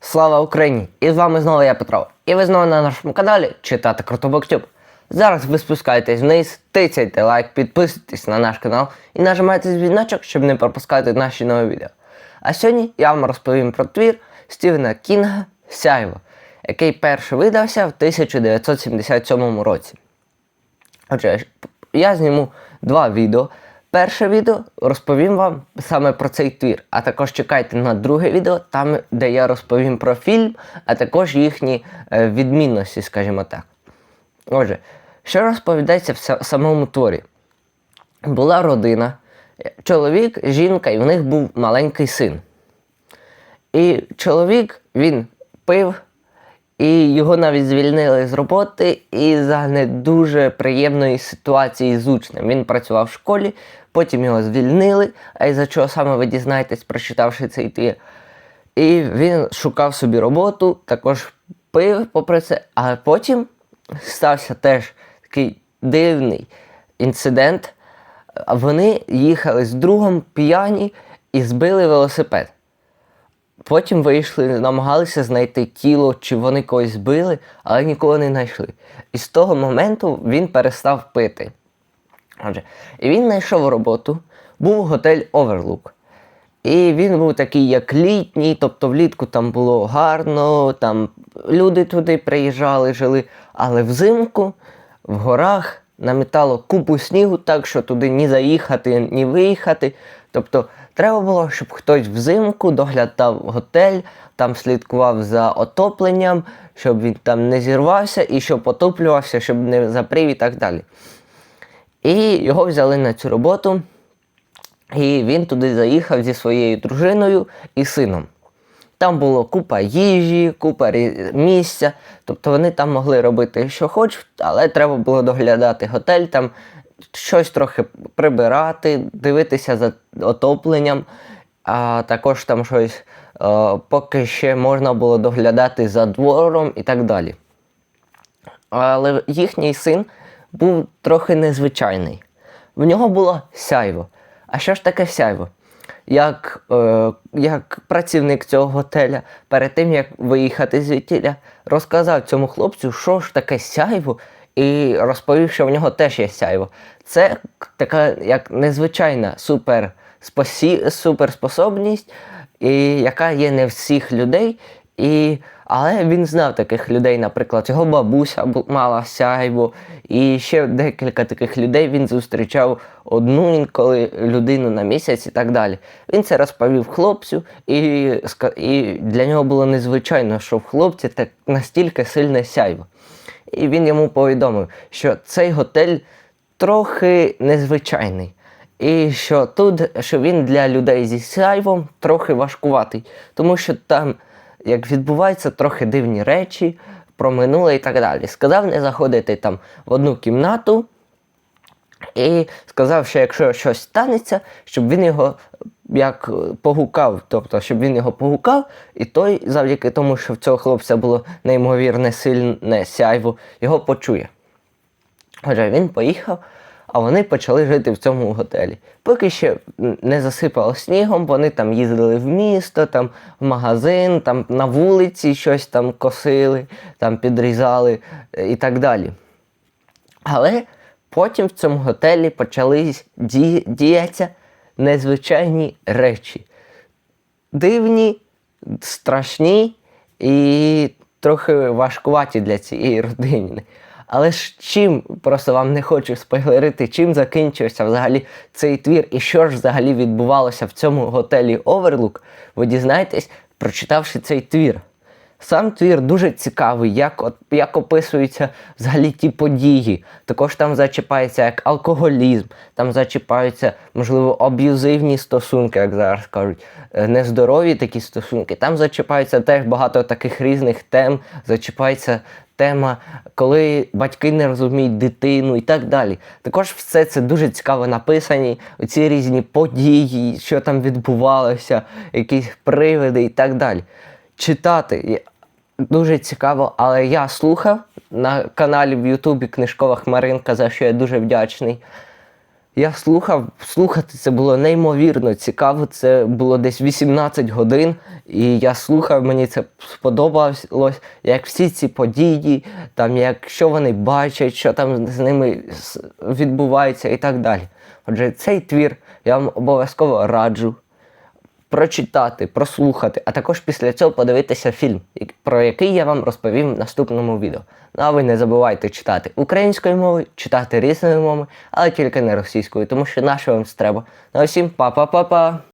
Слава Україні! І з вами знову я Петро. І ви знову на нашому каналі читати Крутобоктюб. Зараз ви спускаєтесь вниз, тицяйте лайк, підписуйтесь на наш канал і нажимайте дзвіночок, щоб не пропускати наші нові відео. А сьогодні я вам розповім про твір Стівена Кінга Сяйво, який перший видався в 1977 році. Отже, я зніму два відео. Перше відео розповім вам саме про цей твір, а також чекайте на друге відео, там, де я розповім про фільм, а також їхні е, відмінності, скажімо так. Отже, що розповідається в самому творі? Була родина, чоловік, жінка, і в них був маленький син. І чоловік він пив, і його навіть звільнили з роботи і за не дуже приємної ситуації з учнем. Він працював в школі, потім його звільнили, а із за чого саме ви дізнаєтесь, прочитавши цей твір. І він шукав собі роботу, також пив попри це, а потім стався теж такий дивний інцидент. Вони їхали з другом п'яні і збили велосипед. Потім вийшли, намагалися знайти тіло, чи вони когось збили, але нікого не знайшли. І з того моменту він перестав пити. Отже, і він знайшов роботу, був готель Оверлук. І він був такий, як літній, тобто влітку там було гарно, там люди туди приїжджали, жили, але взимку в горах намітало купу снігу, так що туди ні заїхати, ні виїхати. Тобто треба було, щоб хтось взимку доглядав готель, там слідкував за отопленням, щоб він там не зірвався і щоб отоплювався, щоб не запрів і так далі. І його взяли на цю роботу. І він туди заїхав зі своєю дружиною і сином. Там було купа їжі, купа місця. Тобто вони там могли робити, що хочуть, але треба було доглядати готель, там щось трохи прибирати, дивитися за отопленням, а також там щось, е, поки ще можна було доглядати за двором і так далі. Але їхній син був трохи незвичайний. В нього було сяйво. А що ж таке сяйво? Як, е, як працівник цього готеля, перед тим як виїхати звідтіля, розказав цьому хлопцю, що ж таке сяйво, і розповів, що в нього теж є сяйво. Це така як незвичайна супер суперспособність, і яка є не всіх людей. І, але він знав таких людей, наприклад, його бабуся мала сяйво, і ще декілька таких людей він зустрічав одну інколи людину на місяць і так далі. Він це розповів хлопцю, і, і для нього було незвичайно, що в хлопці так настільки сильне сяйво. І він йому повідомив, що цей готель трохи незвичайний. І що тут, що він для людей зі сяйвом трохи важкуватий, тому що там, як відбуваються трохи дивні речі про минуле і так далі. Сказав не заходити там в одну кімнату і сказав, що якщо щось станеться, щоб він його як е, погукав, тобто, щоб він його погукав, і той, завдяки тому, що в цього хлопця було неймовірне сильне сяйво, його почує. Отже, він поїхав, а вони почали жити в цьому готелі. Поки ще не засипало снігом, вони там їздили в місто, там в магазин, там на вулиці щось там косили, там підрізали е, і так далі. Але потім в цьому готелі почали ді- діятися незвичайні речі. Дивні, страшні і трохи важкуваті для цієї родини. Але ж чим, просто вам не хочу спойлерити, чим закінчився взагалі цей твір і що ж взагалі відбувалося в цьому готелі Оверлук, ви дізнаєтесь, прочитавши цей твір. Сам твір дуже цікавий, як, от, як описуються взагалі ті події. Також там зачіпається як алкоголізм, там зачіпаються, можливо, аб'юзивні стосунки, як зараз кажуть, е, нездорові такі стосунки. Там зачіпаються теж багато таких різних тем, зачіпається тема, коли батьки не розуміють дитину і так далі. Також все це дуже цікаво написані, ці різні події, що там відбувалося, якісь привиди і так далі читати дуже цікаво, але я слухав на каналі в Ютубі Книжкова Хмаринка, за що я дуже вдячний. Я слухав, слухати це було неймовірно цікаво. Це було десь 18 годин, і я слухав, мені це сподобалось, як всі ці події, там як що вони бачать, що там з ними відбувається і так далі. Отже, цей твір я вам обов'язково раджу прочитати, прослухати, а також після цього подивитися фільм, про який я вам розповім в наступному відео. Ну а ви не забувайте читати українською мовою, читати різними мовами, але тільки не російською, тому що наше вам треба. Ну усім па-па-па-па!